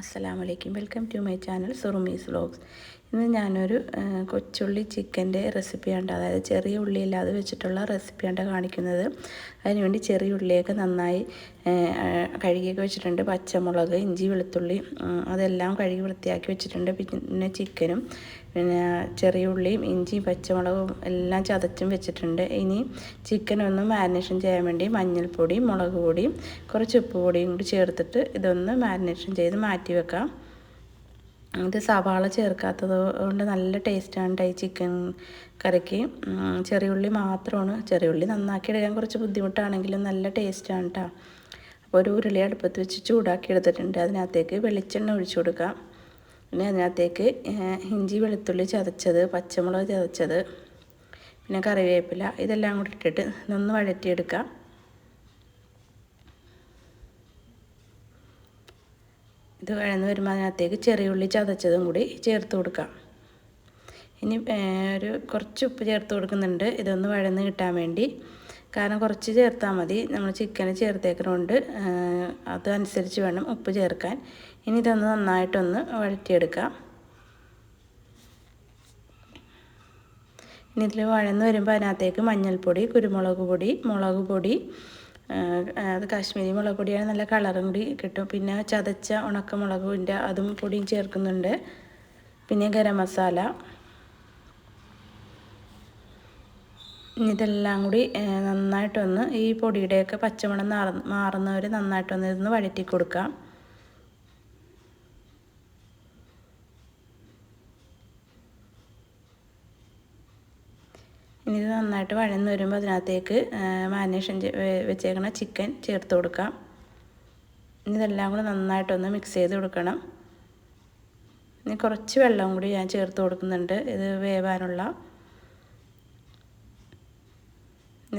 അസ്സലാമു അലൈക്കും welcome to my channel Surumi's vlogs ഇന്ന് ഞാനൊരു കൊച്ചുള്ളി ചിക്കന്റെ റെസിപ്പിയാണ് അതായത് ചെറിയ ഉള്ളി ഇല്ലാതെ വെച്ചിട്ടുള്ള റെസിപ്പിയാണ് കാണിക്കുന്നത്. അതിനുവേണ്ടി ചെറിയ ഉള്ളിയൊക്കെ നന്നായി കഴുകിയൊക്കെ വെച്ചിട്ടുണ്ട്. പച്ചമുളക് ഇഞ്ചി വെളുത്തുള്ളി അതെല്ലാം കഴുകി വൃത്തിയാക്കി വെച്ചിട്ടുണ്ട്. പിന്നെ ചിക്കനും പിന്നെ ചെറിയ ഉള്ളിയും ഇഞ്ചിയും പച്ചമുളകും എല്ലാം ചതച്ചും വെച്ചിട്ടുണ്ട്. ഇനി ചിക്കൻ ഒന്ന് മാരിനേഷൻ ചെയ്യാൻ വേണ്ടി മഞ്ഞൾപ്പൊടി മുളക് പൊടിയും കുറച്ച് ഉപ്പ് പൊടിയും കൂടി ചേർത്തിട്ട് ഇതൊന്ന് മാരിനേഷൻ ചെയ്ത് മാറ്റി വെക്കാം. ഇത് സവാള ചേർക്കാത്തത് കൊണ്ട് നല്ല ടേസ്റ്റാണ് ഈ ചിക്കൻ കറിക്ക്. ചെറിയുള്ളി മാത്രമാണ്. ചെറിയ ഉള്ളി നന്നാക്കി എടുക്കാൻ കുറച്ച് ബുദ്ധിമുട്ടാണെങ്കിലും നല്ല ടേസ്റ്റാണ് കേട്ടോ അപ്പോൾ ഒരു ഉരുളി അടുപ്പത്ത് വെച്ച് ചൂടാക്കി എടുത്തിട്ടുണ്ട്. അതിനകത്തേക്ക് വെളിച്ചെണ്ണ ഒഴിച്ചു കൊടുക്കാം. പിന്നെ അതിനകത്തേക്ക് ഇഞ്ചി വെളുത്തുള്ളി ചതച്ചത് പച്ചമുളക് ചതച്ചത് പിന്നെ കറിവേപ്പില ഇതെല്ലാം കൂടി ഇട്ടിട്ട് നന്ന് വഴറ്റിയെടുക്കാം. ഇത് വഴന്ന് വരുമ്പോൾ അതിനകത്തേക്ക് ചെറിയ ഉള്ളി ചതച്ചതും കൂടി ചേർത്ത് കൊടുക്കാം. ഇനി ഒരു കുറച്ച് ഉപ്പ് ചേർത്ത് കൊടുക്കുന്നുണ്ട്. ഇതൊന്ന് വഴന്ന് കിട്ടാൻ വേണ്ടി. കാരണം കുറച്ച് ചേർത്താൽ മതി. നമ്മൾ ചിക്കന് ചേർത്തേക്കുന്നതുകൊണ്ട് അതനുസരിച്ച് വേണം ഉപ്പ് ചേർക്കാൻ. ഇനി ഇതൊന്ന് നന്നായിട്ടൊന്ന് വഴറ്റിയെടുക്കാം. ഇനി ഇതിൽ വഴന്ന് വരുമ്പോൾ അതിനകത്തേക്ക് മഞ്ഞൾപ്പൊടി കുരുമുളക് പൊടി മുളക് പൊടി അത് കാശ്മീരി മുളക് പൊടിയാണ് നല്ല കളറും കൂടി കിട്ടും. പിന്നെ ചതച്ച ഉണക്കമുളകിന്റെ അതും പൊടിയും ചേർക്കുന്നുണ്ട്. പിന്നെ ഗരം മസാല. ഇതെല്ലാം കൂടി നന്നായിട്ടൊന്ന് ഈ പൊടിയുടെയൊക്കെ പച്ചമണം മാറ മാറുന്നവർ നന്നായിട്ടൊന്ന് ഇതൊന്ന് വഴറ്റി കൊടുക്കാം. ഇനി ഇത് നന്നായിട്ട് വഴന്ന് വരുമ്പോൾ അതിനകത്തേക്ക് മാരിനേഷൻ വെച്ചേക്കണ ചിക്കൻ ചേർത്ത് കൊടുക്കാം. ഇനി ഇതെല്ലാം കൂടി നന്നായിട്ടൊന്ന് മിക്സ് ചെയ്ത് കൊടുക്കണം. ഇനി കുറച്ച് വെള്ളം കൂടി ഞാൻ ചേർത്ത് കൊടുക്കുന്നുണ്ട്. ഇത് വേവാനുള്ള.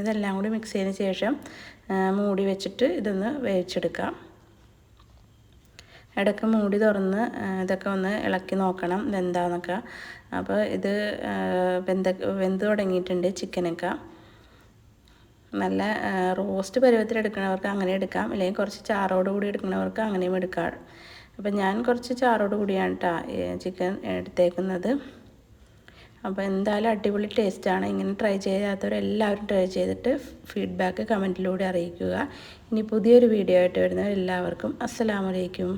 ഇതെല്ലാം കൂടി മിക്സ് ചെയ്തതിന് ശേഷം മൂടി വെച്ചിട്ട് ഇതൊന്ന് വേവിച്ചെടുക്കാം. ഇടയ്ക്ക് മൂടി തുറന്ന് ഇതൊക്കെ ഒന്ന് ഇളക്കി നോക്കണം വെന്താന്നൊക്കെ. അപ്പോൾ ഇത് വെന്ത വെന്ത് തുടങ്ങിയിട്ടുണ്ട് ചിക്കനൊക്കെ. നല്ല റോസ്റ്റ് പരുവത്തിൽ എടുക്കുന്നവർക്ക് അങ്ങനെ എടുക്കാം. അല്ലെങ്കിൽ കുറച്ച് ചാറോട് കൂടി എടുക്കുന്നവർക്ക് അങ്ങനെയും എടുക്കാം. അപ്പം ഞാൻ കുറച്ച് ചാറോട് കൂടിയാണ് കേട്ടോ ചിക്കൻ എടുത്തേക്കുന്നത്. അപ്പോൾ എന്തായാലും അടിപൊളി ടേസ്റ്റാണ്. ഇങ്ങനെ ട്രൈ ചെയ്യാത്തവരെല്ലാവരും ട്രൈ ചെയ്തിട്ട് ഫീഡ്ബാക്ക് കമന്റിലൂടെ അറിയിക്കുക. ഇനി പുതിയൊരു വീഡിയോ ആയിട്ട് വരുന്നവർ എല്ലാവർക്കും അസ്സലാമലൈക്കും